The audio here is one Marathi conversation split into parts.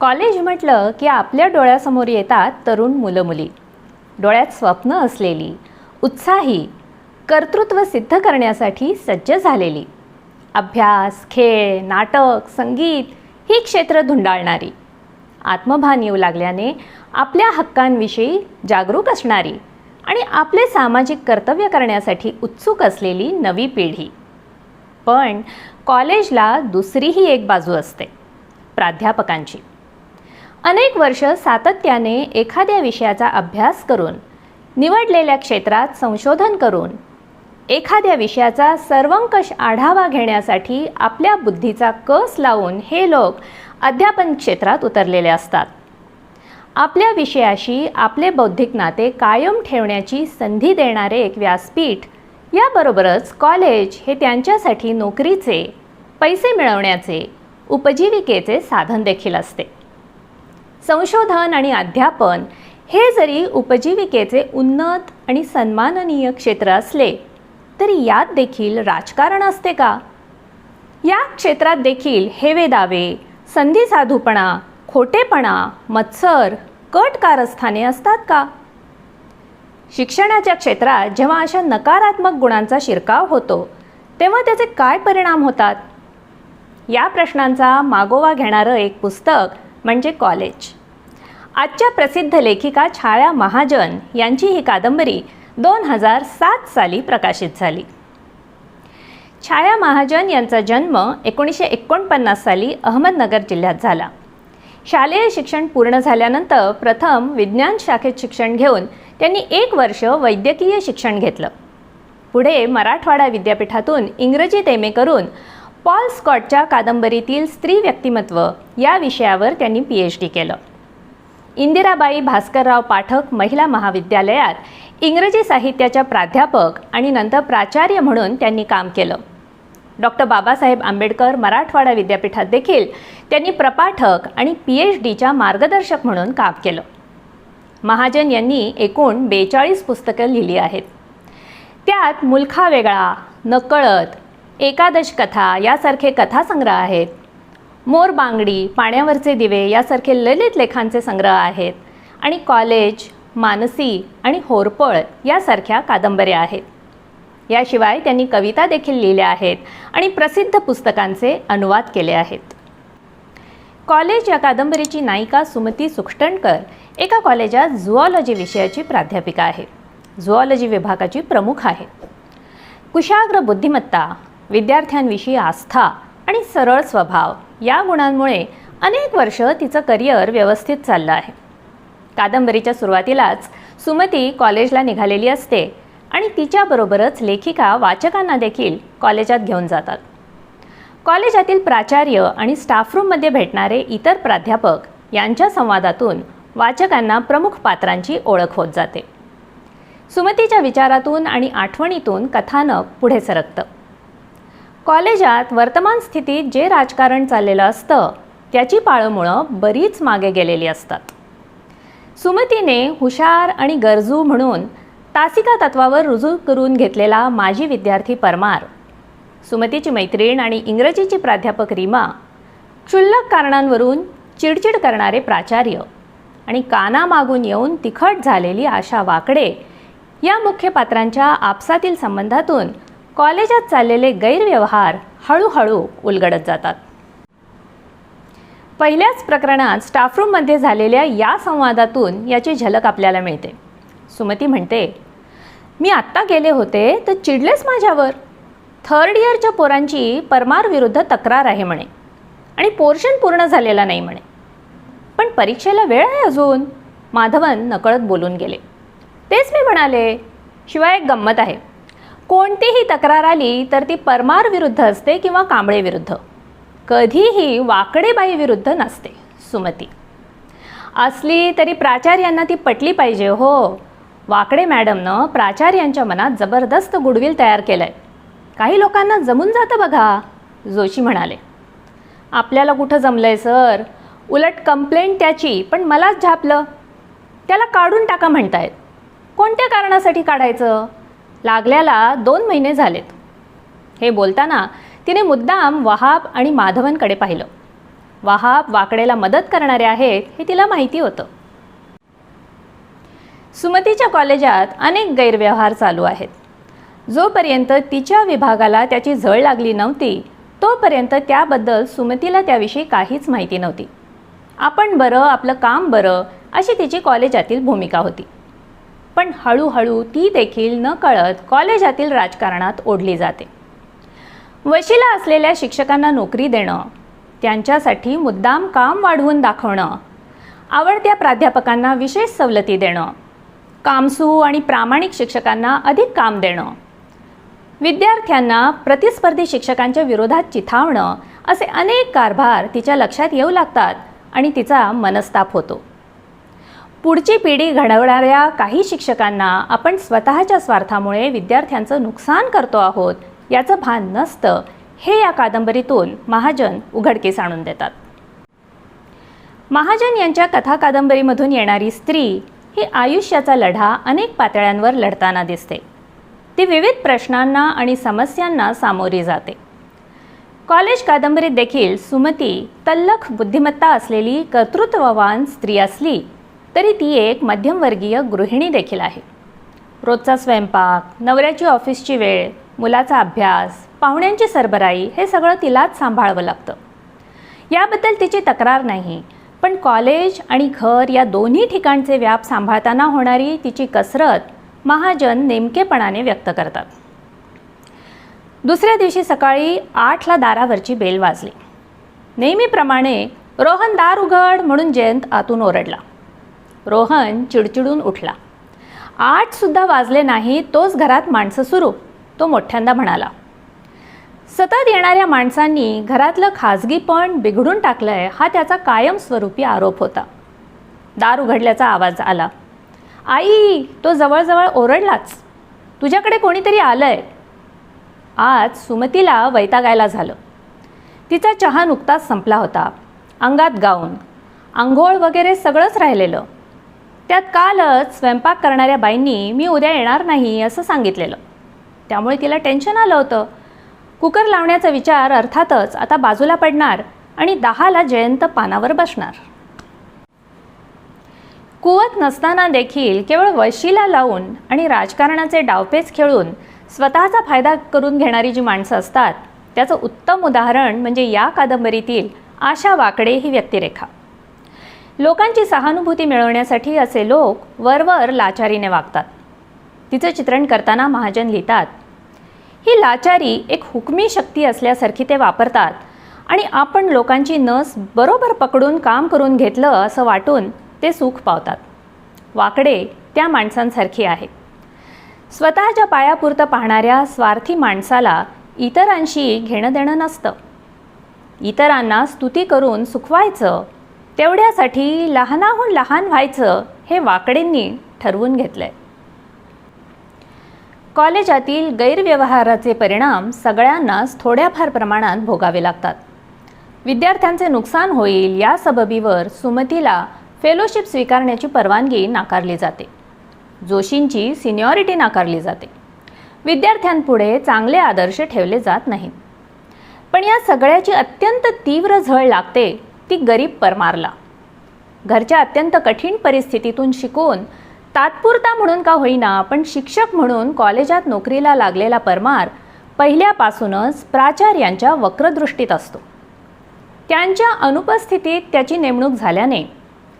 कॉलेज म्हटलं की आपल्या डोळ्यासमोर येतात तरुण मुलं मुली डोळ्यात स्वप्न असलेली उत्साही कर्तृत्व सिद्ध करण्यासाठी सज्ज झालेली. अभ्यास खेळ नाटक संगीत ही क्षेत्र धुंडाळणारी. आत्मभान येऊ लागल्याने आपल्या हक्कांविषयी जागरूक असणारी आणि आपले सामाजिक कर्तव्य करण्यासाठी उत्सुक असलेली नवी पिढी. पण कॉलेजला दुसरीही एक बाजू असते प्राध्यापकांची. अनेक वर्ष सातत्याने एखाद्या विषयाचा अभ्यास करून निवडलेल्या क्षेत्रात संशोधन करून एखाद्या विषयाचा सर्वंकष आढावा घेण्यासाठी आपल्या बुद्धीचा कस लावून हे लोक अध्यापन क्षेत्रात उतरलेले असतात. आपल्या विषयाशी आपले बौद्धिक नाते कायम ठेवण्याची संधी देणारे एक व्यासपीठ याबरोबरच कॉलेज हे त्यांच्यासाठी नोकरीचे पैसे मिळवण्याचे उपजीविकेचे साधन देखील असते. संशोधन आणि अध्यापन हे जरी उपजीविकेचे उन्नत आणि सन्माननीय क्षेत्र असले तरी यात देखील राजकारण असते का? या क्षेत्रात देखील हेवे दावे संधी साधूपणा खोटेपणा मत्सर कट कारस्थाने असतात का? शिक्षणाच्या क्षेत्रात जेव्हा अशा नकारात्मक गुणांचा शिरकाव होतो तेव्हा त्याचे काय परिणाम होतात? या प्रश्नांचा मागोवा घेणारं एक पुस्तक म्हणजे कॉलेज. आजच्या प्रसिद्ध लेखिका छाया महाजन यांची ही कादंबरी दोन हजार सात साली प्रकाशित झाली. छाया महाजन यांचा जन्म एकोणीसशे एकोणपन्नास साली अहमदनगर जिल्ह्यात झाला. शालेय शिक्षण पूर्ण झाल्यानंतर प्रथम विज्ञान शाखेत शिक्षण घेऊन त्यांनी एक वर्ष वैद्यकीय शिक्षण घेतलं. पुढे मराठवाडा विद्यापीठातून इंग्रजीत एम ए करून पॉल स्कॉटच्या कादंबरीतील स्त्री व्यक्तिमत्व या विषयावर त्यांनी पी एच डी केलं. इंदिराबाई भास्करराव पाठक महिला महाविद्यालयात इंग्रजी साहित्याच्या प्राध्यापक आणि नंतर प्राचार्य म्हणून त्यांनी काम केलं. डॉक्टर बाबासाहेब आंबेडकर मराठवाडा विद्यापीठात देखील त्यांनी प्रपाठक आणि पी एच डीच्या मार्गदर्शक म्हणून काम केलं. महाजन यांनी एकूण बेचाळीस पुस्तकं लिहिली आहेत. त्यात मुलखा वेगळा नकळत एकादश कथा यासारखे कथासंग्रह आहेत. मोर बांगडी पाण्यावरचे दिवे यासारखे ललित लेखांचे संग्रह आहेत. आणि कॉलेज मानसी आणि होरपळ यासारख्या कादंबऱ्या आहेत. याशिवाय त्यांनी कविता देखील लिहिल्या आहेत आणि प्रसिद्ध पुस्तकांचे अनुवाद केले आहेत. कॉलेज या कादंबरीची नायिका सुमती सुखटणकर एका कॉलेजात झुऑलॉजी विषयाची प्राध्यापिका आहे. झुऑलॉजी विभागाची प्रमुख आहे. कुशाग्र बुद्धिमत्ता विद्यार्थ्यांविषयी आस्था आणि सरळ स्वभाव या गुणांमुळे अनेक वर्ष तिचं करिअर व्यवस्थित चाललं आहे. कादंबरीच्या सुरुवातीलाच सुमती कॉलेजला निघालेली असते आणि तिच्याबरोबरच लेखिका वाचकांना देखील कॉलेजात घेऊन जातात. कॉलेजातील प्राचार्य आणि स्टाफरूममध्ये भेटणारे इतर प्राध्यापक यांच्या संवादातून वाचकांना प्रमुख पात्रांची ओळख होत जाते. सुमतीच्या विचारातून आणि आठवणीतून कथानक पुढे सरकतं. कॉलेजात वर्तमान स्थितीत जे राजकारण चाललेलं असतं त्याची पाळंमुळं बरीच मागे गेलेली असतात. सुमतीने हुशार आणि गरजू म्हणून तासिका तत्वावर रुजू करून घेतलेला माजी विद्यार्थी परमार सुमतीची मैत्रीण आणि इंग्रजीची प्राध्यापक रीमा क्षुल्लक कारणांवरून चिडचिड करणारे प्राचार्य आणि कानामागून येऊन तिखट झालेली आशा वाकडे या मुख्य पात्रांच्या आपसातील संबंधातून कॉलेजात चाललेले गैरव्यवहार हळूहळू उलगडत जातात. पहिल्याच प्रकरणात स्टाफरूममध्ये झालेल्या या संवादातून याची झलक आपल्याला मिळते. सुमती म्हणते मी आत्ता गेले होते तर चिडलेच माझ्यावर. थर्ड इयरच्या पोरांची परमार विरुद्ध तक्रार आहे म्हणे. आणि पोर्शन पूर्ण झालेला नाही म्हणे. पण परीक्षेला वेळ आहे अजून. माधवन नकळत बोलून गेले. तेच मी म्हणाले शिवाय एक गंमत आहे. कोणतीही तक्रार आली तर ती परमार विरुद्ध असते किंवा कांबळे विरुद्ध. कधीही वाकडेबाई विरुद्ध नसते सुमती. असली तरी प्राचार्यांना ती पटली पाहिजे हो. वाकडे मॅडमनं प्राचार्यांच्या मनात जबरदस्त गुडविल तयार केलं आहे काही लोकांना जमून जातं बघा जोशी म्हणाले. आपल्याला कुठं जमलं आहे सर? उलट कंप्लेंट त्याची पण मलाच झापलं. त्याला काढून टाका म्हणतायत. कोणत्या कारणासाठी काढायचं? लागल्याला दोन महिने झालेत. हे बोलताना तिने मुद्दाम वहाब आणि माधवनकडे पाहिलं. वाहाब वाकडेला मदत करणारे आहेत हे तिला माहिती होतं. सुमतीच्या कॉलेजात अनेक गैरव्यवहार चालू आहेत. जोपर्यंत तिच्या विभागाला त्याची झळ लागली नव्हती तोपर्यंत त्याबद्दल सुमतीला त्याविषयी काहीच माहिती नव्हती. आपण बरं आपलं काम बरं अशी तिची कॉलेजातील भूमिका होती. पण हळूहळू ती देखील न कळत कॉलेजातील राजकारणात ओढली जाते. वशिला असलेल्या शिक्षकांना नोकरी देणं त्यांच्यासाठी मुद्दाम काम वाढवून दाखवणं आवडत्या प्राध्यापकांना विशेष सवलती देणं कामसू आणि प्रामाणिक शिक्षकांना अधिक काम देणं विद्यार्थ्यांना प्रतिस्पर्धी शिक्षकांच्या विरोधात चिथावणं असे अनेक कारभार तिच्या लक्षात येऊ लागतात आणि तिचा मनस्ताप होतो. पुढची पिढी घडवणाऱ्या काही शिक्षकांना आपण स्वतःच्या स्वार्थामुळे विद्यार्थ्यांचं नुकसान करतो आहोत याचं भान नसतं हे या कादंबरीतून महाजन उघडकीस आणून देतात. महाजन यांच्या कथा कादंबरीमधून येणारी स्त्री ही आयुष्याचा लढा अनेक पातळ्यांवर लढताना दिसते. ती विविध प्रश्नांना आणि समस्यांना सामोरी जाते. कॉलेज कादंबरीत देखील सुमती तल्लख बुद्धिमत्ता असलेली कर्तृत्ववान स्त्री असली तरी ती एक मध्यमवर्गीय गृहिणी देखील आहे. रोजचा स्वयंपाक नवऱ्याची ऑफिसची वेळ मुलाचा अभ्यास पाहुण्यांची सरबराई हे सगळं तिलाच सांभाळावं लागतं. याबद्दल तिची तक्रार नाही पण कॉलेज आणि घर या दोन्ही ठिकाणचे व्याप सांभाळताना होणारी तिची कसरत महाजन नेमकेपणाने व्यक्त करतात. दुसऱ्या दिवशी सकाळी आठला दारावरची बेल वाजली. नेहमीप्रमाणे रोहन दार उघड म्हणून जयंत आतून ओरडला. रोहन चिडचिडून उठला. आठसुद्धा वाजले नाही तोच घरात माणसं सुरू तो मोठ्यांदा म्हणाला. सतत येणाऱ्या माणसांनी घरातलं खाजगीपण बिघडून टाकलंय हा त्याचा कायमस्वरूपी आरोप होता. दार उघडल्याचा आवाज आला. आई तो जवळजवळ ओरडलाच. तुझ्याकडे कोणीतरी आलंय. आज सुमतीला वैतागायला झालं. तिचा चहा नुकताच संपला होता. अंगात गाऊन आंघोळ वगैरे सगळंच राहिलेलं. त्यात कालच स्वयंपाक करणाऱ्या बाईंनी मी उद्या येणार नाही असं सांगितलेलं. त्यामुळे तिला टेन्शन आलं होतं. कुकर लावण्याचा विचार अर्थातच आता बाजूला पडणार आणि दहाला जयंत पानावर बसणार. कुवत नसताना देखील केवळ वशीला लावून आणि राजकारणाचे डावपेच खेळून स्वतःचा फायदा करून घेणारी जी माणसं असतात त्याचं उत्तम उदाहरण म्हणजे या कादंबरीतील आशा वाकडे ही व्यक्तिरेखा. लोकांची सहानुभूती मिळवण्यासाठी असे लोक वरवर लाचारीने वागतात. तिचं चित्रण करताना महाजन लिहितात ही लाचारी एक हुकमी शक्ती असल्यासारखी ते वापरतात आणि आपण लोकांची नस बरोबर पकडून काम करून घेतलं असं वाटून ते सुख पावतात. वाकडे त्या माणसांसारखी आहे. स्वतःच्या पायापुरतं पाहणाऱ्या स्वार्थी माणसाला इतरांशी घेणं देणं नसतं. इतरांना स्तुती करून सुखवायचं तेवढ्यासाठी लहानाहून लहान व्हायचं हे वाकडेंनी ठरवून घेतलंय. कॉलेजातील गैरव्यवहाराचे परिणाम सगळ्यांनाच थोड्याफार प्रमाणात भोगावे लागतात. विद्यार्थ्यांचे नुकसान होईल या सबबीवर सुमतीला फेलोशिप स्वीकारण्याची परवानगी नाकारली जाते. जोशींची सिनियॉरिटी नाकारली जाते. विद्यार्थ्यांपुढे चांगले आदर्श ठेवले जात नाहीत. पण या सगळ्याची अत्यंत तीव्र झळ लागते ती गरीब परमारला. घरच्या अत्यंत कठीण परिस्थितीतून शिकून तात्पुरता म्हणून का होईना पण शिक्षक म्हणून कॉलेजात नोकरीला लागलेला परमार पहिल्यापासूनच प्राचार्यांच्या वक्रदृष्टीत असतो. त्यांच्या अनुपस्थितीत त्याची नेमणूक झाल्याने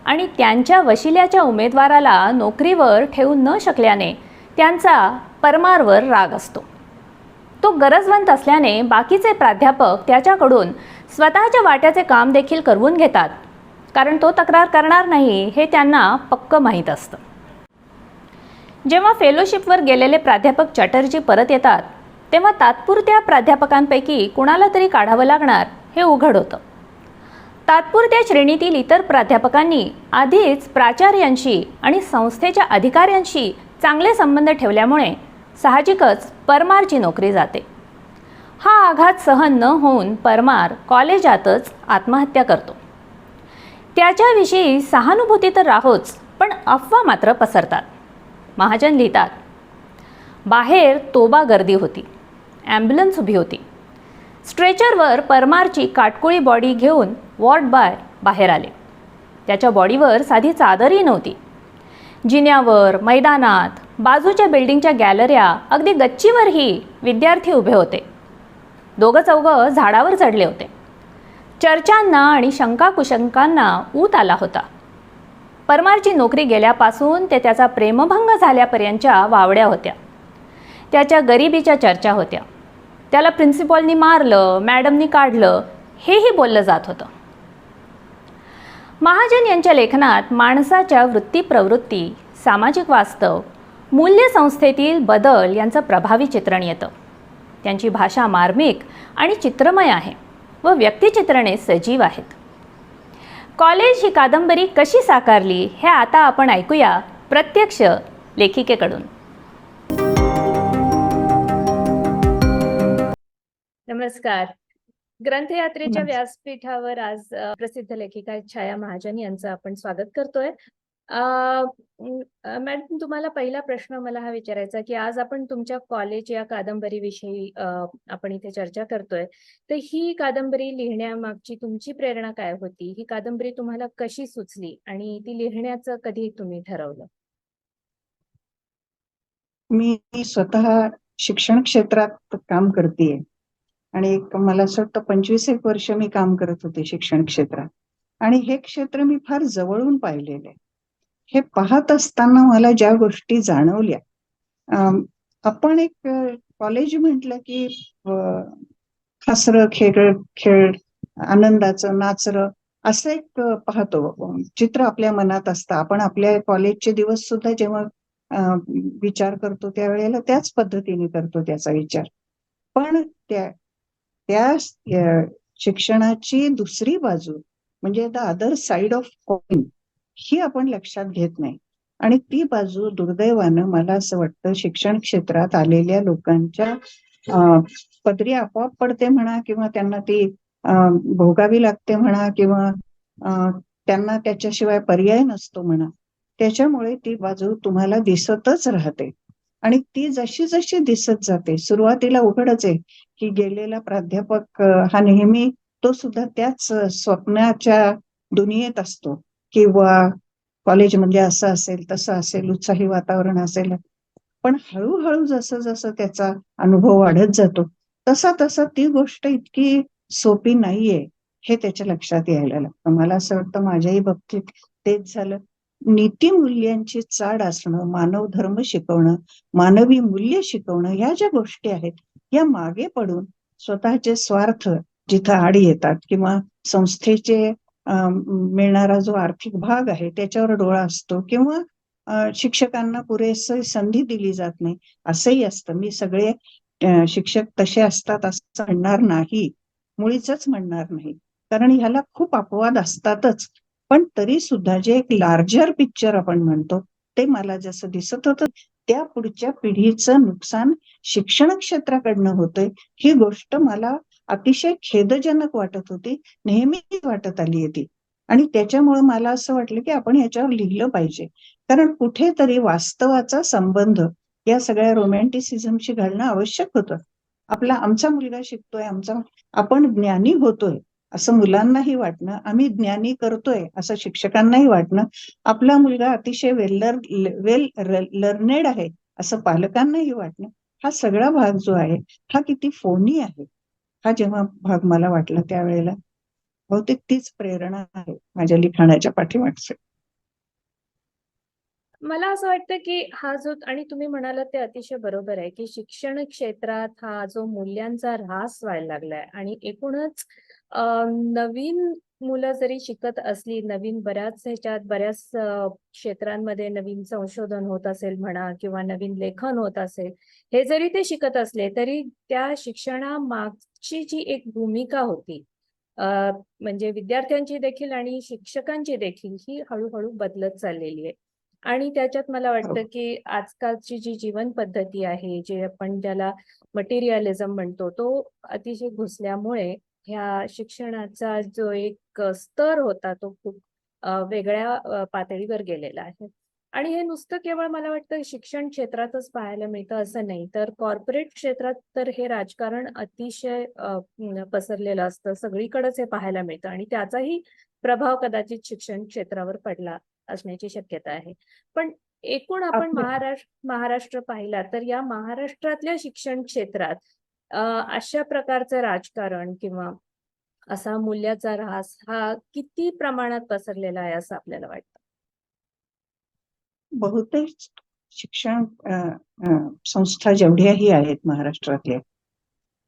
आणि त्यांच्या वशिल्याच्या उमेदवाराला नोकरीवर ठेवू न शकल्याने त्यांचा परमारवर राग असतो. तो गरजवंत असल्याने बाकीचे प्राध्यापक त्याच्याकडून स्वतःच्या वाट्याचे काम देखील करवून घेतात. कारण तो तक्रार करणार नाही हे त्यांना पक्क माहीत असतं. जेव्हा फेलोशिपवर गेलेले प्राध्यापक चटर्जी परत येतात तेव्हा तात्पुरत्या प्राध्यापकांपैकी कुणाला तरी काढावं लागणार हे उघड होतं. तात्पुरत्या श्रेणीतील इतर प्राध्यापकांनी आधीच प्राचार्यांशी आणि संस्थेच्या अधिकाऱ्यांशी चांगले संबंध ठेवल्यामुळे साहजिकच परमारची नोकरी जाते. हा आघात सहन न होऊन परमार कॉलेजातच आत्महत्या करतो. त्याच्याविषयी सहानुभूती तर राहोच पण अफवा मात्र पसरतात. महाजन लिहितात बाहेर तोबा गर्दी होती ॲम्ब्युलन्स उभी होती. स्ट्रेचरवर परमारची काटकोळी बॉडी घेऊन वॉर्ड बाय बाहेर आले. त्याच्या बॉडीवर साधी चादरही नव्हती. जिन्यावर मैदानात बाजूच्या बिल्डिंगच्या गॅलऱ्या अगदी गच्चीवरही विद्यार्थी उभे होते. दोघं चौघं झाडावर चढले होते. चर्चांना आणि शंकाकुशंकांना ऊत आला होता. परमारची नोकरी गेल्यापासून ते त्याचा प्रेमभंग झाल्यापर्यंतच्या वावड्या होत्या. त्याच्या गरिबीच्या चर्चा होत्या. त्याला प्रिन्सिपॉलनी मारलं मॅडमनी काढलं हेही बोललं जात होतं. महाजन यांच्या लेखनात माणसाच्या वृत्ती प्रवृत्ती सामाजिक वास्तव मूल्यसंस्थेतील बदल यांचं प्रभावी चित्रण येतं. त्यांची भाषा मार्मिक आणि चित्रमय आहे व व्यक्तिचित्रणे सजीव आहेत. कॉलेज ही कादंबरी कशी साकारली हे आता आपण ऐकूया प्रत्यक्ष लेखिकेकडून. नमस्कार. ग्रंथयात्रेच्या. व्यासपीठावर आज प्रसिद्ध लेखिका छाया महाजन यांचं आपण स्वागत करतोय. मॅडम तुम्हाला पहिला प्रश्न मला हा विचारायचा की आज आपण तुमच्या कॉलेज या कादंबरीविषयी आपण इथे चर्चा करतोय. तर ही कादंबरी लिहिण्यामागची तुमची प्रेरणा काय होती? ही कादंबरी तुम्हाला कशी सुचली? आणि ती लिहिण्याचं कधी तुम्ही ठरवलं? मी स्वतः शिक्षण क्षेत्रात काम करते आणि मला असं वाटतं पंचवीस एक वर्ष मी काम करत होते शिक्षण क्षेत्रात. आणि हे क्षेत्र मी फार जवळून पाहिलेलं आहे. हे पाहत असताना मला ज्या गोष्टी जाणवल्या आपण एक कॉलेज म्हटलं की हसरं खेळ खेळ आनंदाचं नाचरं असं एक पाहतो. चित्र आपल्या मनात असतं. आपण आपल्या कॉलेजचे दिवस सुद्धा जेव्हा विचार करतो त्यावेळेला त्याच पद्धतीने करतो त्याचा विचार. पण त्या त्या शिक्षणाची दुसरी बाजू म्हणजे the other side of coin ही आपण लक्षात घेत नाही. आणि ती बाजू दुर्दैवानं मला असं वाटतं शिक्षण क्षेत्रात आलेल्या लोकांच्या पदरी आपोआप पडते म्हणा किंवा त्यांना ती भोगावी लागते म्हणा किंवा त्यांना त्याच्याशिवाय पर्याय नसतो म्हणा त्याच्यामुळे ती बाजू तुम्हाला दिसतच राहते. आणि ती जशी जशी दिसत जाते सुरुवातीला उघडच आहे की गेलेला प्राध्यापक हा नेहमी तो सुद्धा त्याच स्वप्नाच्या दुनियेत असतो. किंवा कॉलेजमध्ये म्हणजे असं असेल तसं असेल उत्साही वातावरण असेल. पण हळूहळू जसं जसं त्याचा अनुभव वाढत जातो तसा तसा ती गोष्ट इतकी सोपी नाहीये हे त्याच्या लक्षात यायला लागतं. मला असं वाटतं माझ्याही बाबतीत तेच झालं. नीतीमूल्यांची चाड असणं मानव धर्म शिकवणं मानवी मूल्य शिकवणं ह्या ज्या गोष्टी आहेत या मागे पडून स्वतःचे स्वार्थ जिथं आडी येतात किंवा संस्थेचे मिळणारा जो आर्थिक भाग आहे त्याच्यावर डोळा असतो किंवा शिक्षकांना पुरेसे संधी दिली जात नाही. असंही असतं. मी सगळे शिक्षक तसे असतात असं म्हणणार नाही. मुळीच म्हणणार नाही. कारण ह्याला खूप अपवाद असतातच. पण तरी सुद्धा जे एक लार्जर पिक्चर आपण म्हणतो ते मला जसं दिसत होतं त्या पुढच्या पिढीचं नुकसान शिक्षण क्षेत्राकडनं होतंय. ही गोष्ट मला अतिशय खेदजनक वाटत होती नेहमी वाटत आली होती. आणि त्याच्यामुळे मला असं वाटलं की आपण याच्यावर लिहिलं पाहिजे. कारण कुठेतरी वास्तवाचा संबंध या सगळ्या रोमॅन्टिसिझमशी घालणं आवश्यक होतं. आपला आमचा मुलगा शिकतोय आमचा आपण ज्ञानी होतोय असं मुलांनाही वाटणं आम्ही ज्ञानी करतोय असं शिक्षकांनाही वाटणं आपला मुलगा अतिशय वेल वेल लर्नेड आहे असं पालकांनाही वाटणं हा सगळा भाग जो आहे हा किती फोनी आहे. हा जेव्हा भाग मला वाटला त्यावेळेला बहुतेक तीच प्रेरणा आहे माझ्या लिखाणाच्या पाठीमागचे. मला असं वाटतं की हा जो आणि तुम्ही म्हणालात ते अतिशय बरोबर आहे की शिक्षण क्षेत्रात हा जो मूल्यांचा ऱ्हास व्हायला लागलाय आणि एकूणच नवीन मुलं जरी शिकत असली नवीन बऱ्याच ह्याच्यात बऱ्याच क्षेत्रांमध्ये नवीन संशोधन होत असेल म्हणा किंवा नवीन लेखन होत असेल हे जरी ते शिकत असले तरी त्या शिक्षणामागची जी एक भूमिका होती म्हणजे विद्यार्थ्यांची देखील आणि शिक्षकांची देखील ही हळूहळू बदलत चाललेली आहे. आणि त्याच्यात मला वाटतं की आजकालची जी जीवन पद्धती आहे जे आपण ज्याला मटेरियलिझम म्हणतो तो अतिशय घुसल्यामुळे ह्या शिक्षणाचा जो एक स्तर होता तो खूप वेगळ्या पातळीवर गेलेला आहे. आणि हे नुसतं केवळ मला वाटतं शिक्षण क्षेत्रातच पाहायला मिळतं असं नाही. तर कॉर्पोरेट क्षेत्रात तर हे राजकारण अतिशय पसरलेलं असतं. सगळीकडेच हे पाहायला मिळतं आणि त्याचाही प्रभाव कदाचित शिक्षण क्षेत्रावर पडला असण्याची शक्यता आहे. पण एकूण आपण महाराष्ट्र महाराष्ट्र पाहिला तर या महाराष्ट्रातल्या शिक्षण क्षेत्रात अशा प्रकारचं राजकारण किंवा असा मूल्याचा ऱ्हास हा किती प्रमाणात पसरलेला आहे असं आपल्याला वाटतं? बहुतेक शिक्षण संस्था जेवढ्याही आहेत महाराष्ट्रातल्या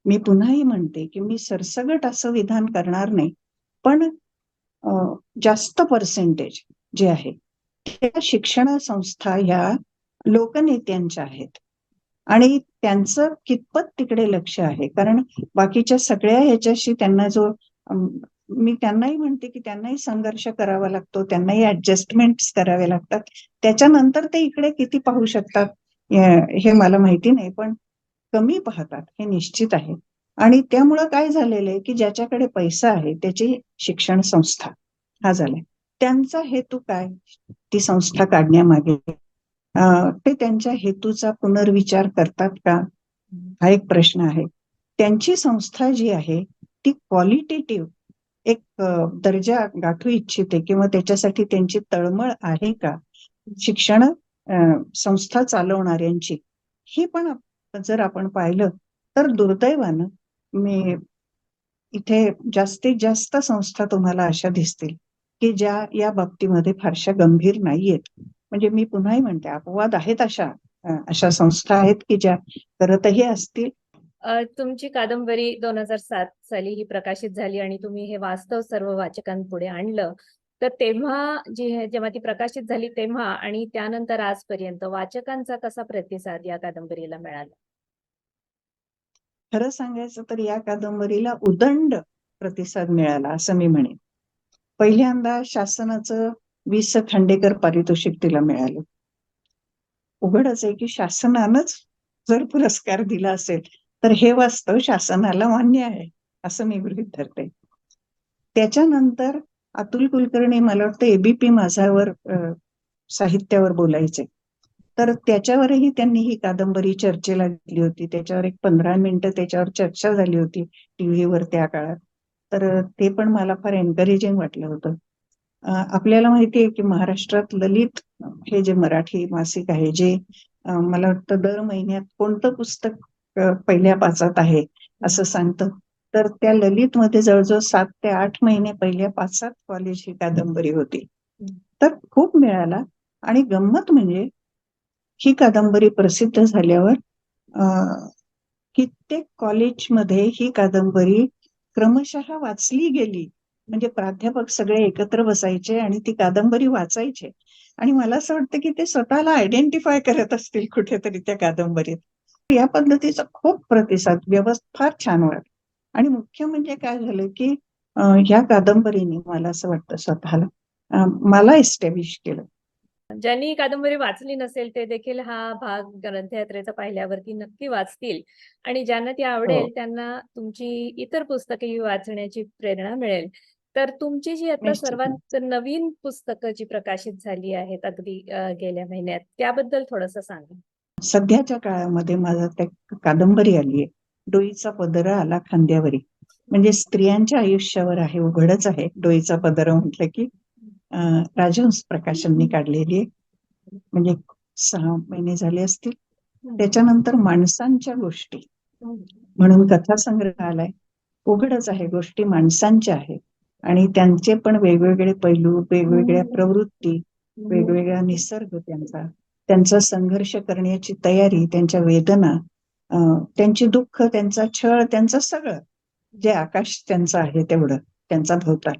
मी पुन्हाही म्हणते की मी सरसगट असं विधान करणार नाही पण जास्त पर्सेंटेज जे आहे त्या शिक्षण संस्था ह्या लोकनेत्यांच्या आहेत. आणि त्यांचं कितपत तिकडे लक्ष आहे कारण बाकीच्या सगळ्या ह्याच्याशी त्यांना जो मी त्यांनाही म्हणते की त्यांनाही संघर्ष करावा लागतो त्यांनाही ऍडजस्टमेंट करावे लागतात. त्याच्यानंतर ते इकडे किती पाहू शकतात हे मला माहिती नाही पण कमी पाहतात हे निश्चित आहे. आणि त्यामुळं काय झालेलं आहे की ज्याच्याकडे पैसा आहे त्याची शिक्षण संस्था हा झालाय. त्यांचा हेतू काय? ती संस्था काढण्यामागे. ते त्यांच्या हेतूचा पुनर्विचार करतात का? हा एक प्रश्न आहे. त्यांची संस्था जी आहे ती क्वालिटेटिव्ह एक दर्जा गाठू इच्छिते किंवा त्याच्यासाठी त्यांची तळमळ आहे का? शिक्षण संस्था चालवणाऱ्यांची. ही पण जर आपण पाहिलं तर दुर्दैवानं मी इथे जास्तीत जास्त संस्था तुम्हाला अशा दिसतील की ज्या या बाबतीमध्ये फारशा गंभीर नाहीयेत. म्हणजे मी पुन्हाही म्हणते अपवाद आहेत अशा अशा संस्था आहेत की ज्या करतही असतील तुमची कादंबरी दोन हजार सात साली ही प्रकाशित झाली आणि तुम्ही हे वास्तव सर्व वाचकांपुढे आणलं. तर तेव्हा जी जेव्हा ती प्रकाशित झाली तेव्हा आणि त्यानंतर आजपर्यंत वाचकांचा कसा प्रतिसाद या कादंबरीला मिळाला? खरं सांगायचं तर या कादंबरीला उदंड प्रतिसाद मिळाला असं मी म्हणेन. पहिल्यांदा शासनाचं वीस खांडेकर पारितोषिक तिला मिळालं. उघडच आहे की शासनानंच जर पुरस्कार दिला असेल तर हे वास्तव शासनाला मान्य आहे असं मी गृहित धरते. त्याच्यानंतर अतुल कुलकर्णी मला वाटतं एबीपी माझावर साहित्यावर बोलायचे. तर त्याच्यावरही त्यांनी ही कादंबरी चर्चेला घेतली होती. त्याच्यावर एक पंधरा मिनिटं त्याच्यावर चर्चा झाली होती टीव्हीवर त्या काळात. तर ते पण मला फार एनकरेजिंग वाटलं होतं. आपल्याला माहिती आहे की महाराष्ट्रात ललित हे जे मराठी मासिक आहे जे मला वाटतं दर महिन्यात कोणतं पुस्तक पहिल्या पाचात आहे असं सांगतं. तर त्या ललित मध्ये जवळजवळ सात ते आठ महिने पहिल्या पाच सात कॉलेज ही कादंबरी होती. तर खूप मिळाला आणि गंमत म्हणजे ही कादंबरी प्रसिद्ध झाल्यावर कित्येक कॉलेजमध्ये ही कादंबरी क्रमशः वाचली गेली. म्हणजे प्राध्यापक सगळे एकत्र बसायचे आणि ती कादंबरी वाचायचे. आणि मला असं वाटतं की ते स्वतःला आयडेंटिफाय करत असतील कुठेतरी त्या कादंबरीत. या पद्धतीचा खूप प्रतिसाद व्यवस्था फार छान वाटत आणि मुख्य म्हणजे काय झालं की ह्या कादंबरीने मला असं वाटतं स्वतःला मला एस्टॅब्लिश केलं. ज्यांनी कादंबरी वाचली नसेल ते देखील हा भाग ग्रंथयात्रेचा पाहिल्यावरती नक्की वाचतील. आणि ज्यांना ती आवडेल हो. त्यांना तुमची इतर पुस्तकेही वाचण्याची प्रेरणा मिळेल. तर तुमची जी आता सर्वात नवीन पुस्तकं जी प्रकाशित झाली आहेत अगदी गेल्या महिन्यात त्याबद्दल थोडंसं सांगा. सध्याच्या काळामध्ये माझा त्या कादंबरी आली आहे. डोईचा पदर आला खांद्यावरी. म्हणजे स्त्रियांच्या आयुष्यावर आहे उघडच आहे. डोईचा पदर म्हटलं की राजहंस प्रकाशननी काढलेली आहे. म्हणजे सहा महिने झाले असतील. त्याच्यानंतर माणसांच्या गोष्टी. म्हणून कथासंग्रह आलाय. उघडच आहे. गोष्टी माणसांच्या आहेत. आणि त्यांचे पण वेगवेगळे पैलू वेगवेगळ्या प्रवृत्ती वेगवेगळा निसर्ग त्यांचा. त्यांचा संघर्ष करण्याची तयारी त्यांच्या वेदना त्यांची दुःख त्यांचा छळ त्यांचं सगळं जे आकाश त्यांचं आहे तेवढं त्यांचा भोवताल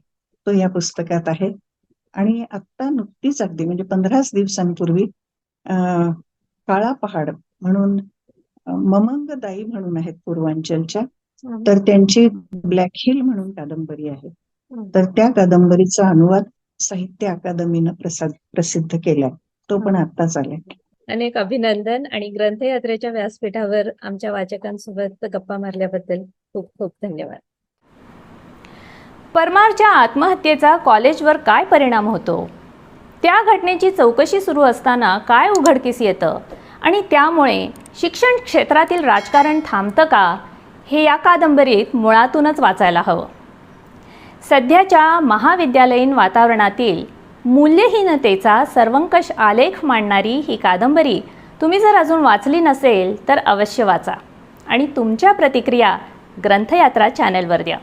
तो या पुस्तकात आहे. आणि आत्ता नुकतीच अगदी म्हणजे पंधराच दिवसांपूर्वी काळा पहाड म्हणून ममंगदाई म्हणून आहेत पूर्वांचलच्या तर त्यांची ब्लॅक हिल म्हणून कादंबरी आहे. तर त्या कादंबरीचा अनुवाद साहित्य अकादमीनं प्रसाद प्रसिद्ध केलाय. तो पण आत्ताच आलाय. अनेक अभिनंदन आणि ग्रंथयात्रेच्या व्यासपीठावर आमच्या वाचकांसोबत गप्पा मारल्याबद्दल खूप खूप धन्यवाद. परमारच्या आत्महत्येचा कॉलेजवर काय परिणाम होतो? त्या घटनेची चौकशी सुरू असताना काय उघडकीस येतं? आणि त्यामुळे शिक्षण क्षेत्रातील राजकारण थांबतं का? हे या कादंबरीत मुळातूनच वाचायला हवं. सध्याच्या महाविद्यालयीन वातावरणातील मूल्यहीनतेचा सर्वंकष आलेख मांडणारी ही कादंबरी तुम्ही जर अजून वाचली नसेल तर अवश्य वाचा आणि तुमच्या प्रतिक्रिया ग्रंथयात्रा चॅनलवर द्या.